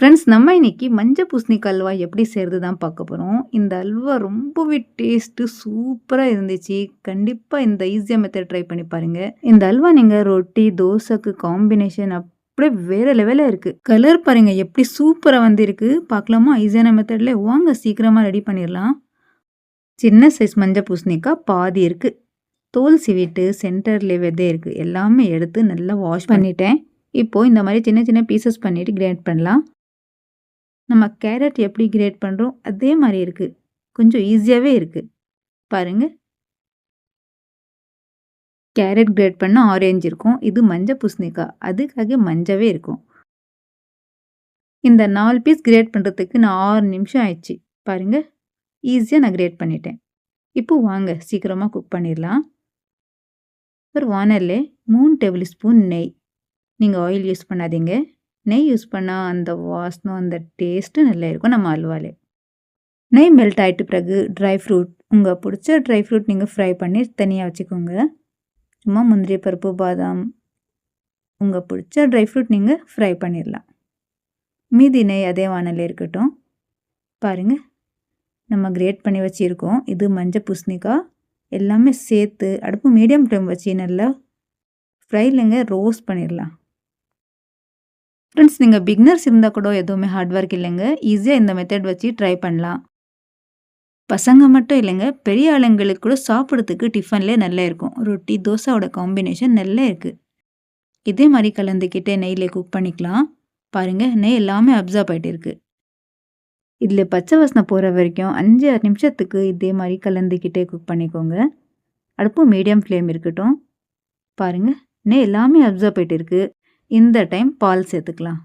Friends நம்ம இன்னைக்கு மஞ்சள் பூசணிக்காய் அல்வா எப்படி செய்கிறது தான் பார்க்க போகிறோம் இந்த அல்வா ரொம்பவே டேஸ்ட்டு சூப்பராக இருந்துச்சு. கண்டிப்பாக இந்த ஈஸியாக மெத்தட் ட்ரை பண்ணி பாருங்கள் இந்த அல்வா நீங்கள் ரொட்டி தோசைக்கு காம்பினேஷன் அப்படியே வேறு லெவலில் இருக்குது கலர் பாருங்கள் எப்படி சூப்பராக வந்திருக்கு. பார்க்கலாமா? ஈஸியான மெத்தடில் வாங்க சீக்கிரமாக ரெடி பண்ணிடலாம். சின்ன சைஸ் மஞ்சள் பூசணிக்காய் பாதி இருக்குது தோல் சிவிட்டு சென்டரில் விதை இருக்குது எல்லாமே எடுத்து நல்லா வாஷ் பண்ணிட்டேன். இப்போது இந்த மாதிரி சின்ன சின்ன பீசஸ் பண்ணிவிட்டு கிரேட் பண்ணலாம். நம்ம கேரட் எப்படி கிரேட் பண்ணுறோம் அதே மாதிரி இருக்குது கொஞ்சம் ஈஸியாகவே இருக்குது பாருங்கள் கேரட் கிரேட் பண்ணால் ஆரேஞ்ச் இருக்கும். இது மஞ்சள் பூசணிக்காய் அதுக்காக மஞ்சவே இருக்கும். இந்த நாலு பீஸ் கிரேட் பண்ணுறதுக்கு நான் ஆறு நிமிஷம் ஆயிடுச்சு. பாருங்கள் ஈஸியாக நான் கிரேட் பண்ணிட்டேன். இப்போ வாங்க. சீக்கிரமாக குக் பண்ணிடலாம். ஒரு வானரில் மூணு டேபிள் ஸ்பூன் நெய். நீங்கள் ஆயில் யூஸ் பண்ணாதீங்க. நெய் யூஸ் பண்ணால் அந்த வாசனும் அந்த டேஸ்ட்டு நல்லா இருக்கும் நம்ம அல்வாலே. நெய் மெல்ட் ஆகிட்டு பிறகு ட்ரை ஃப்ரூட் உங்கள் பிடிச்ச ட்ரை ஃப்ரூட் நீங்கள் ஃப்ரை பண்ணி தனியாக வச்சுக்கோங்க. சும்மா முந்திரி பருப்பு பாதாம் உங்கள் பிடிச்ச ட்ரை ஃப்ரூட் நீங்கள் ஃப்ரை பண்ணிடலாம் மீதி நெய் அதே வானலில் இருக்கட்டும். பாருங்கள் நம்ம கிரேட் பண்ணி வச்சுருக்கோம். இது மஞ்சள் பூசணிக்காய் எல்லாமே சேர்த்து அடுப்பு மீடியம் ஃப்ளேம் வச்சு நல்லா ஃப்ரைலங்க ரோஸ்ட் பண்ணிடலாம் ஃப்ரெண்ட்ஸ் நீங்கள் பிக்னர்ஸ் இருந்தால் கூட எதுவுமே ஹார்ட் ஒர்க் இல்லைங்க. ஈஸியாக இந்த மெத்தட் வச்சு ட்ரை பண்ணலாம். பசங்க மட்டும் இல்லைங்க பெரிய ஆளுங்களுக்கு கூட சாப்பிட்றதுக்கு டிஃபன்லே நல்லா இருக்கும். ரொட்டி தோசாவோட காம்பினேஷன் நல்லா இருக்குது இதே மாதிரி கலந்துக்கிட்டே நெய்யில் குக் பண்ணிக்கலாம். பாருங்கள் நெய் எல்லாமே அப்சர்வ் ஆகிட்டு இருக்குது இதில் பச்சை வாசனை போகிற வரைக்கும் அஞ்சு ஆறு நிமிஷத்துக்கு இதே மாதிரி கலந்துக்கிட்டே குக் பண்ணிக்கோங்க. அடுப்பு மீடியம் ஃப்ளேம் இருக்கட்டும். பாருங்கள் நெய் எல்லாமே அப்சர்வ் ஆகிட்டு இருக்குது இந்த டைம் பால் சேர்த்துக்கலாம்.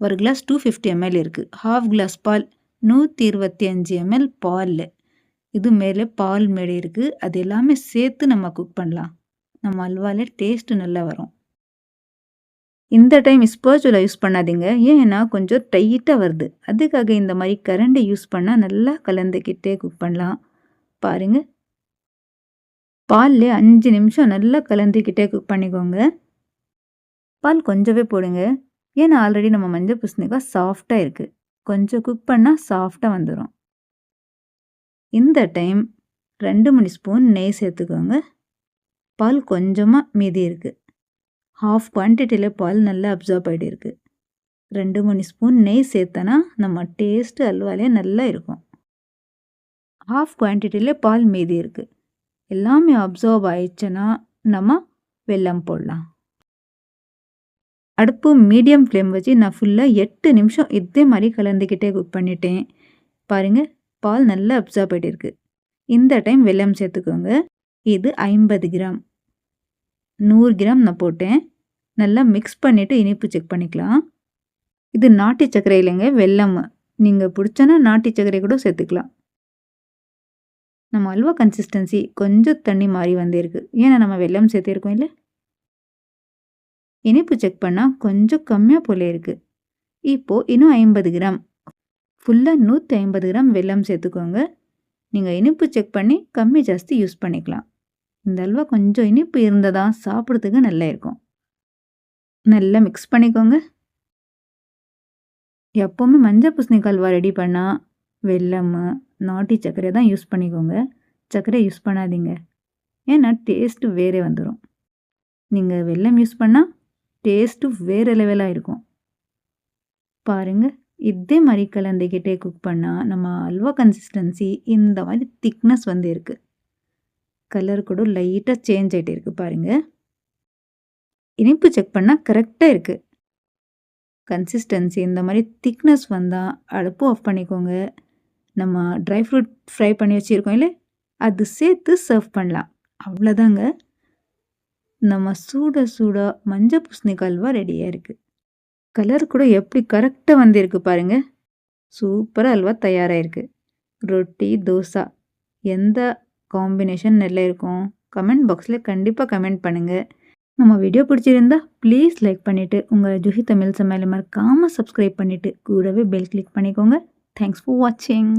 ஒரு கிளாஸ் டூ ஃபிஃப்டி எம்எல் இருக்குது ஹாஃப் கிளாஸ் பால் நூற்றி இருபத்தி அஞ்சு எம்எல் பால். இது மேலே பால் மேடை இருக்குது அது எல்லாமே சேர்த்து நம்ம குக் பண்ணலாம். நம்ம அல்வாவில் டேஸ்ட்டு நல்லா வரும். இந்த டைம் ஸ்பர்ச்சுவலை யூஸ் பண்ணாதீங்க. ஏன்னா கொஞ்சம் டைட்டாக வருது. அதுக்காக இந்த மாதிரி கரண்டை யூஸ் பண்ணால் நல்லா கலந்துக்கிட்டே குக் பண்ணலாம். பாருங்கள் பால்லே அஞ்சு நிமிஷம் நல்லா கலந்துக்கிட்டே குக் பண்ணிக்கோங்க. பால் கொஞ்சவே போடுங்க. ஏன்னா ஆல்ரெடி நம்ம மஞ்சள் பூசணிக்காய் சாஃப்டாக இருக்குது கொஞ்சம் குக் பண்ணால் சாஃப்டாக வந்துடும் இந்த டைம் ரெண்டு மணி ஸ்பூன் நெய் சேர்த்துக்கோங்க. பால் கொஞ்சமாக மீதி இருக்குது ஹாஃப் குவான்டிட்டியில் பால் நல்லா அப்சர்வ் ஆகிட்டு ரெண்டு மணி ஸ்பூன் நெய் சேர்த்தனா நம்ம டேஸ்ட்டு அல்வாலே நல்லா இருக்கும். ஹாஃப் குவான்டிட்டியில் பால் மீதி இருக்குது எல்லாமே அப்சர்வ் ஆயிடுச்சுன்னா நம்ம வெல்லம் போடலாம். அடுப்பு மீடியம் ஃப்ளேம் வச்சு நான் ஃபுல்லாக எட்டு நிமிஷம் இதே மாதிரி கலந்துக்கிட்டே குக் பண்ணிட்டேன். பாருங்கள் பால் நல்லா அப்சர்வ் ஆகிட்டு இந்த டைம் வெள்ளம் சேர்த்துக்கோங்க. இது ஐம்பது கிராம். நூறு கிராம் நான் போட்டேன். நல்லா மிக்ஸ் பண்ணிவிட்டு இனிப்பு செக் பண்ணிக்கலாம். இது நாட்டு சர்க்கரை இல்லைங்க வெல்லம். நீங்கள் பிடிச்சனா நாட்டு சர்க்கரை கூட சேர்த்துக்கலாம். நம்ம அல்வா கன்சிஸ்டன்சி கொஞ்சம் தண்ணி மாறி வந்திருக்கு. ஏன்னா நம்ம வெள்ளம் சேர்த்திருக்கோம் இல்லை? இனிப்பு செக் பண்ணால் கொஞ்சம் கம்மியாக போல இருக்குது இப்போது இன்னும் ஐம்பது கிராம். ஃபுல்லாக நூற்றி ஐம்பது கிராம் வெல்லம் சேர்த்துக்கோங்க. நீங்கள் இனிப்பு செக் பண்ணி கம்மி ஜாஸ்தி யூஸ் பண்ணிக்கலாம். இந்த அல்வா கொஞ்சம் இனிப்பு இருந்ததா சாப்பிட்றதுக்கு நல்லா இருக்கும். நல்லா மிக்ஸ் பண்ணிக்கோங்க. எப்போவுமே மஞ்சள் பூசணிக்காய் அல்வா ரெடி பண்ணால் வெல்லம் நாட்டி சர்க்கரை தான் யூஸ் பண்ணிக்கோங்க. சர்க்கரை யூஸ் பண்ணாதீங்க. ஏன்னா டேஸ்ட்டு வேறே வந்துடும் நீங்கள் வெல்லம் யூஸ் பண்ணால் டேஸ்ட்டு வேறு லெவலாக இருக்கும். பாருங்கள் இதே மாதிரி கலந்துக்கிட்டே குக் பண்ணால் நம்ம அல்வா கன்சிஸ்டன்சி இந்த மாதிரி திக்னஸ் வந்து இருக்குது கலர் கூட லைட்டாக சேஞ்ச் ஆகிட்டே இருக்குது பாருங்கள் இனிப்பு செக் பண்ணால் கரெக்டாக இருக்குது கன்சிஸ்டன்சி இந்த மாதிரி திக்னஸ் வந்தால் அடுப்பு ஆஃப் பண்ணிக்கோங்க. நம்ம ட்ரை ஃப்ரூட் ஃப்ரை பண்ணி வச்சுருக்கோம் இல்லை அது சேர்த்து சர்வ் பண்ணலாம். அவ்வளோதாங்க நம்ம சூட சூட மஞ்சள் பூசணிக்காய் அல்வா ரெடியாக இருக்குது கலர் கூட எப்படி கரெக்டாக வந்திருக்கு பாருங்கள் சூப்பராக அல்வா தயாராகிருக்கு ரொட்டி தோசை எந்த காம்பினேஷன் நல்லா இருக்கும்? கமெண்ட் பாக்ஸில் கண்டிப்பாக கமெண்ட் பண்ணுங்கள் நம்ம வீடியோ பிடிச்சிருந்தா ப்ளீஸ் லைக் பண்ணிவிட்டு உங்கள் ஜுஹி தமிழ் சமையல் மறக்காமல் சப்ஸ்கிரைப் பண்ணிவிட்டு கூடவே பெல் கிளிக் பண்ணிக்கோங்க. தேங்க்ஸ் ஃபார் வாட்சிங்